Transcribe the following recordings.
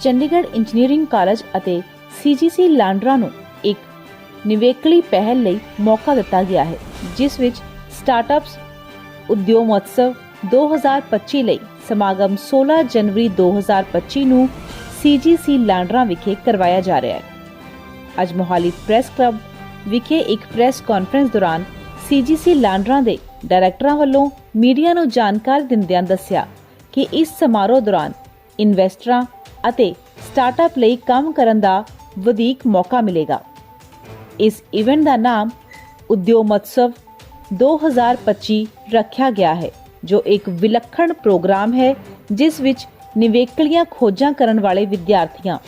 Chandigarh engineering college ਅਤੇ CGC Landran ਨੂੰ ਇੱਕ ਨਿਵੇਕਲੀ ਪਹਿਲ ਲਈ ਮੌਕਾ ਦਿੱਤਾ ਗਿਆ ਹੈ, ਜਿਸ ਵਿੱਚ ਸਟਾਰਟਅਪਸ ਉਦਯੋਗ ਮਹੋਤਸਵ 2025 ਲਈ ਸਮਾਗਮ 16 ਜਨਵਰੀ 2025 ਨੂੰ ਸੀਜੀਸੀ ਲਾਂਡਰਾ ਵਿਖੇ ਕਰਵਾਇਆ ਜਾ ਰਿਹਾ ਹੈ। ਅੱਜ ਮੋਹਾਲੀ ਪ੍ਰੈਸ ਕਲੱਬ ਵਿਖੇ ਇੱਕ ਪ੍ਰੈਸ ਕਾਨਫਰੰਸ ਦੌਰਾਨ ਸੀਜੀਸੀ ਲਾਂਡਰਾ ਦੇ ਡਾਇਰੈਕਟਰਾਂ ਵੱਲੋਂ ਮੀਡੀਆ ਨੂੰ ਜਾਣਕਾਰੀ ਦਿੰਦਿਆਂ ਦੱਸਿਆ ਕਿ ਇਸ ਸਮਾਰੋਹ ਦੌਰਾਨ ਇਨਵੈਸਟਰਾਂ ਅਤੇ ਸਟਾਰਟਅਪ ਲਈ ਕੰਮ ਕਰਨ ਦਾ ਵਧੇਕ ਮੌਕਾ ਮਿਲੇਗਾ। ਇਸ ਇਵੈਂਟ ਦਾ ਨਾਮ ਉਦਯੋਗ ਮਹੋਤਸਵ 2025 ਰੱਖਿਆ ਗਿਆ ਹੈ, ਜੋ ਇੱਕ ਵਿਲੱਖਣ ਪ੍ਰੋਗਰਾਮ ਹੈ, ਜਿਸ ਵਿੱਚ ਨਿਵੇਕਲੀਆਂ ਖੋਜਾਂ ਕਰਨ ਵਾਲੇ ਵਿਦਿਆਰਥੀਆਂ,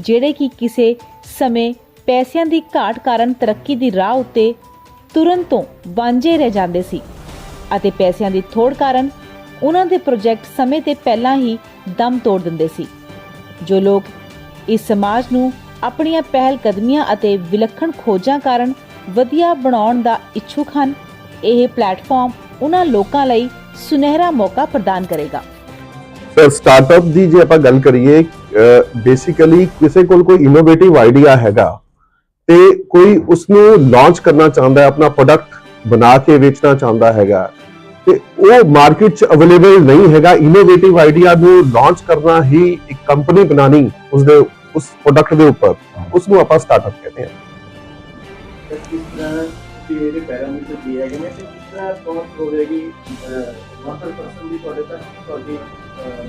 ਜਿਹੜੇ ਕਿ ਕਿਸੇ ਸਮੇਂ ਪੈਸਿਆਂ ਦੀ ਘਾਟ ਕਾਰਨ ਤਰੱਕੀ ਦੀ ਰਾਹ ਉੱਤੇ ਤੁਰੰਤ ਤੋਂ ਵਾਂਝੇ ਰਹਿ ਜਾਂਦੇ ਸੀ ਅਤੇ ਪੈਸਿਆਂ ਦੀ ਥੋੜ ਕਾਰਨ ਉਹਨਾਂ ਦੇ ਪ੍ਰੋਜੈਕਟ ਸਮੇਂ ਤੇ ਪਹਿਲਾਂ ਹੀ ਦਮ ਤੋੜ ਦਿੰਦੇ ਸੀ। ਜੋ ਲੋਕ ਇਸ ਸਮਾਜ ਨੂੰ ਆਪਣੀਆਂ ਪਹਿਲ ਕਦਮੀਆਂ ਅਤੇ ਵਿਲੱਖਣ ਖੋਜਾਂ ਕਾਰਨ ਵਧੀਆ ਬਣਾਉਣ ਦਾ ਇੱਛੁਕ ਹਨ, ਇਹ ਪਲੇਟਫਾਰਮ ਉਹਨਾਂ ਲੋਕਾਂ ਲਈ ਸੁਨਹਿਰਾ ਮੌਕਾ ਪ੍ਰਦਾਨ ਕਰੇਗਾ। ਸਟਾਰਟਅਪ ਦੀ ਜੇ ਆਪਾਂ ਗੱਲ ਕਰੀਏ ਬੇਸਿਕਲੀ ਕਿਸੇ ਕੋਲ ਕੋਈ ਇਨੋਵੇਟਿਵ ਆਈਡੀਆ ਹੈਗਾ ਤੇ ਕੋਈ ਉਸ ਨੂੰ ਲਾਂਚ ਕਰਨਾ ਚਾਹੁੰਦਾ ਹੈ, ਆਪਣਾ ਪ੍ਰੋਡਕਟ ਬਣਾ ਕੇ ਵੇਚਣਾ ਚਾਹੁੰਦਾ ਹੈਗਾ ਤੇ ਉਹ ਮਾਰਕੀਟ 'ਚ ਅਵੇਲੇਬਲ ਨਹੀਂ ਹੈਗਾ। ਇਨੋਵੇਟਿਵ ਆਈਡੀਆ ਨੂੰ ਲਾਂਚ ਕਰਨਾ ਹੀ ਇੱਕ ਕੰਪਨੀ ਬਣਾਣੀ ਉਸ ਦੇ ਉਸ ਪ੍ਰੋਡਕਟ ਦੇ ਉੱਪਰ। ਉਸ ਨੂੰ ਆਪਾਂ ਸਟਾਰਟਅਪ ਕਹਿੰਦੇ ਹਾਂ। ਤਾਂ ਕਿਸ ਤਰ੍ਹਾਂ ਦੇ ਇਹਦੇ ਪੈਰਾਮੀਟਰ ਦਿਏ ਹੈਗੇ ਨੇ ਤੇ ਕਿਸ ਤਰ੍ਹਾਂ ਪਹੁੰਚ ਹੋਵੇਗੀ 100% ਦੀ ਤੁਹਾਡੇ ਤੱਕ ਤੁਹਾਡੀ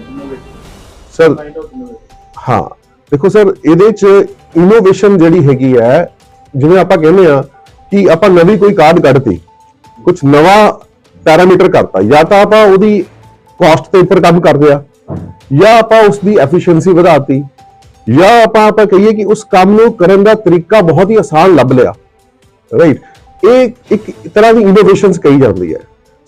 ਇਨੋਵੇਟਿਵ ਸਰ ਹਾਂ। ਦੇਖੋ ਸਰ ਇਹਦੇ ਚ ਇਨੋਵੇਸ਼ਨ ਜਿਹੜੀ ਹੈਗੀ ਹੈ ਜਿਵੇਂ ਆਪਾਂ ਕਹਿੰਦੇ ਆ ਕਿ ਆਪਾਂ ਨਵੀਂ ਕੋਈ ਕਾਰਡ ਕੱਢਤੀ ਕੁਝ ਨਵਾਂ ਪੈਰਾਮੀਟਰ ਕਰਤਾ ਜਾਂ ਤਾਂ ਆਪਾਂ ਉਹਦੀ ਕਾਸਟ ਦੇ ਉੱਪਰ ਕੰਮ ਕਰਦੇ ਆ ਜਾਂ ਆਪਾਂ ਉਸ ਦੀ ਐਫੀਸ਼ੀਐਂਸੀ ਵਧਾਤੀ ਜਾਂ ਆਪਾਂ ਆਪਾਂ ਕਹੀਏ ਕਿ ਉਸ ਕੰਮ ਨੂੰ ਕਰਨ ਦਾ ਤਰੀਕਾ ਬਹੁਤ ਹੀ ਆਸਾਨ ਲੱਭ ਲਿਆ ਰਾਈਟ ਇਹ ਇੱਕ ਤਰ੍ਹਾਂ ਦੀ ਇਨੋਵੇਸ਼ਨਸ ਕਹੀ ਜਾਂਦੀ ਹੈ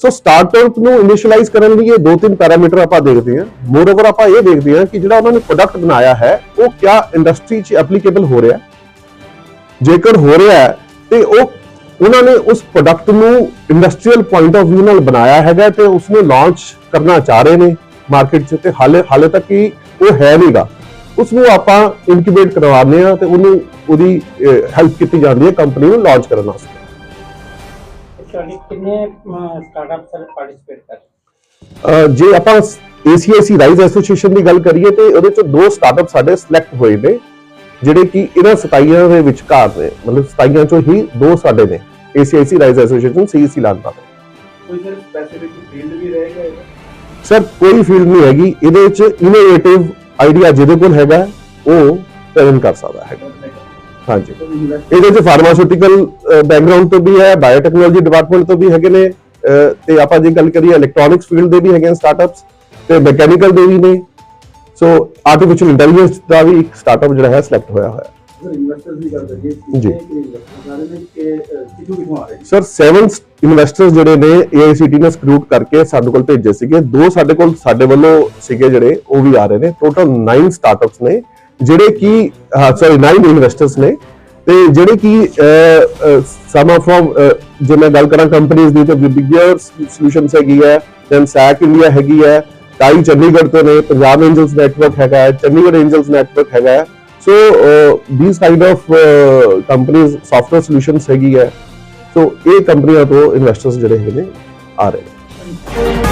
ਸੋ ਸਟਾਰਟਅਪ ਨੂੰ ਇਨੀਸ਼ੀਅਲਾਈਜ਼ ਕਰਨ ਲਈ ਇਹ ਦੋ ਤਿੰਨ ਪੈਰਾਮੀਟਰ ਆਪਾਂ ਦੇਖਦੇ ਹਾਂ ਮੋਰ ਓਵਰ ਆਪਾਂ ਇਹ ਦੇਖਦੇ ਹਾਂ ਕਿ ਜਿਹੜਾ ਉਹਨਾਂ ਨੇ ਪ੍ਰੋਡਕਟ ਬਣਾਇਆ ਹੈ ਉਹ ਕਿਆ ਇੰਡਸਟਰੀ 'ਚ ਐਪਲੀਕੇਬਲ ਹੋ ਰਿਹਾ ਹੈ ਜੇਕਰ ਹੋ ਰਿਹਾ ਹੈ ਤੇ ਉਹ ਉਹਨਾਂ ਨੇ ਉਸ ਪ੍ਰੋਡਕਟ ਨੂੰ ਇੰਡਸਟਰੀਅਲ ਪੁਆਇੰਟ ਆਫ View ਨਾਲ ਬਣਾਇਆ ਹੈਗਾ ਤੇ ਉਸ ਨੂੰ ਲਾਂਚ ਕਰਨਾ ਚਾਹ ਰਹੇ ਨੇ ਮਾਰਕੀਟ 'ਚ ਤੇ ਹਾਲੇ ਹਾਲੇ ਤੱਕ ਹੀ ਉਹ ਹੈ ਨਹੀਂਗਾ। ਉਸ ਨੂੰ ਆਪਾਂ ਇਨਕਿਊਬੇਟ ਕਰਵਾਉਂਦੇ ਆ ਤੇ ਉਹਨੂੰ ਉਹਦੀ ਹੈਲਪ ਕੀਤੀ ਜਾਂਦੀ ਹੈ ਕੰਪਨੀ ਨੂੰ ਲਾਂਚ ਕਰਨ ਵਾਸਤੇ। ਕਿੰਨੇ ਸਟਾਰਟਅਪਸ ਪਾਰਟਿਸਿਪੇਟ ਕਰ ਜੇ ਆਪਾਂ ACIC ਰਾਈਜ਼ ਐਸੋਸੀਏਸ਼ਨ ਦੀ ਗੱਲ ਕਰੀਏ ਤੇ ਉਹਦੇ ਚ ਦੋ ਸਟਾਰਟਅਪ ਸਾਡੇ ਸਿਲੈਕਟ ਹੋਏ ਨੇ। ਜਿਹੜੇ ਕਿ ਇਹਨਾਂ 27 ਦੇ ਵਿਚਕਾਰ ਨੇ ਮਤਲਬ 27 ਚੋਂ ਹੀ ਦੋ ਸਾਡੇ ਨੇ ACIC ਰਾਈਜ਼ ਐਸੋਸੀਏਸ਼ਨ CEC ਲਾਂਦਾ ਕੋਈ ਸਰ ਸਪੈਸੀਫਿਕ ਫੀਲਡ ਵੀ ਰਹੇਗਾ ਸਰ ਕੋਈ ਫੀਲਡ ਨਹੀਂ ਹੈਗੀ। ਇਹਦੇ ਚ ਇਨੋਵੇਟਿਵ ਆਈਡੀਆ ਜਿਹਦੇ ਕੋਲ ਹੈਗਾ ਉਹ ਪ੍ਰੈਜ਼ੈਂਟ ਕਰ ਸਕਦਾ ਹੈਗਾ। ਹਾਂਜੀ। ਇਹਦੇ ਚ ਫਾਰਮਾਸਿਊਟੀਕਲ ਬੈਕਗ੍ਰਾਉਂਡ ਤੋਂ ਵੀ ਹੈ ਬਾਇਓਟੈਕਨੋਲੋਜੀ ਡਿਪਾਰਟਮੈਂਟ ਤੋਂ ਵੀ ਹੈਗੇ ਨੇ ਤੇ ਆਪਾਂ ਜੇ ਗੱਲ ਕਰੀਏ ਇਲੈਕਟ੍ਰੋਨਿਕਸ ਫੀਲਡ ਦੇ ਵੀ ਹੈਗੇ ਸਟਾਰਟਅਪਸ ਤੇ ਮੈਕੈਨੀਕਲ ਦੇ ਵੀ ਨੇ। ਸੋ ਆਰਟੀਫੀਸ਼ੀਅਲ ਇੰਟੈਲੀਜੈਂਸ ਦਾ ਵੀ ਇੱਕ ਸਟਾਰਟਅਪ ਜਿਹੜਾ ਹੈ ਸਿਲੈਕਟ ਹੋਇਆ ਹੋਇਆ ਹੈ ਸਰ ਇਨਵੈਸਟਰਸ ਦੀ ਗੱਲ ਕਰੀਏ ਜੀ। ਕਿੰਨੇ ਇਨਵੈਸਟਰ ਸਾਰੇ ਨੇ ਕਿ ਅਹ, ਕਿੱਥੋਂ ਕਿੱਥੋਂ ਆ ਰਹੇ ਨੇ ਸਰ 7 ਇਨਵੈਸਟਰਸ ਜਿਹੜੇ ਨੇ AICT ਨੇ ਸਕਰੂਟ ਕਰਕੇ ਸਾਡੇ ਕੋਲ ਭੇਜੇ ਸੀਗੇ ਦੋ ਸਾਡੇ ਕੋਲ ਸਾਡੇ ਵੱਲੋਂ ਸੀਗੇ ਜਿਹੜੇ ਉਹ ਵੀ ਆ ਰਹੇ ਨੇ ਟੋਟਲ 9 ਸਟਾਰਟਅਪਸ ਨੇ ਜਿਹੜੇ ਕਿ ਸੌਰੀ 9 ਇਨਵੈਸਟਰਸ ਨੇ ਤੇ ਜਿਹੜੇ ਕਿ ਸਮ ਆਫ ਫਰਮ ਜੇ ਮੈਂ ਗੱਲ ਕਰਾਂ ਕੰਪਨੀਆਂ ਦੀ ਤੇ ਬਿਗਰ ਸੋਲੂਸ਼ਨਸ ਹੈਗੀ ਹੈ ਦੈਨ ਸੈਕ ਇੰਡੀਆ ਹੈਗੀ ਹੈ ਟਾਈ ਚੰਡੀਗੜ੍ਹ ਤੋਂ ਨੇ ਪੰਜਾਬ ਐਂਜਲਸ ਨੈਟਵਰਕ ਹੈਗਾ ਹੈ ਚੰਡੀਗੜ੍ਹ ਐਂਜਲਸ ਨੈਟਵਰਕ ਹੈਗਾ ਹੈ ਸੋ ਥੀਸ ਕਾਈਂਡ ਆਫ ਕੰਪਨੀਆਂ ਸੌਫਟਵੇਅਰ ਸੋਲੂਸ਼ਨਸ ਹੈਗੀ ਹੈ ਸੋ ਇਹ ਕੰਪਨੀਆਂ ਤੋਂ ਇਨਵੈਸਟਰਸ ਜਿਹੜੇ ਹੈਗੇ ਨੇ ਆ ਰਹੇ ਨੇ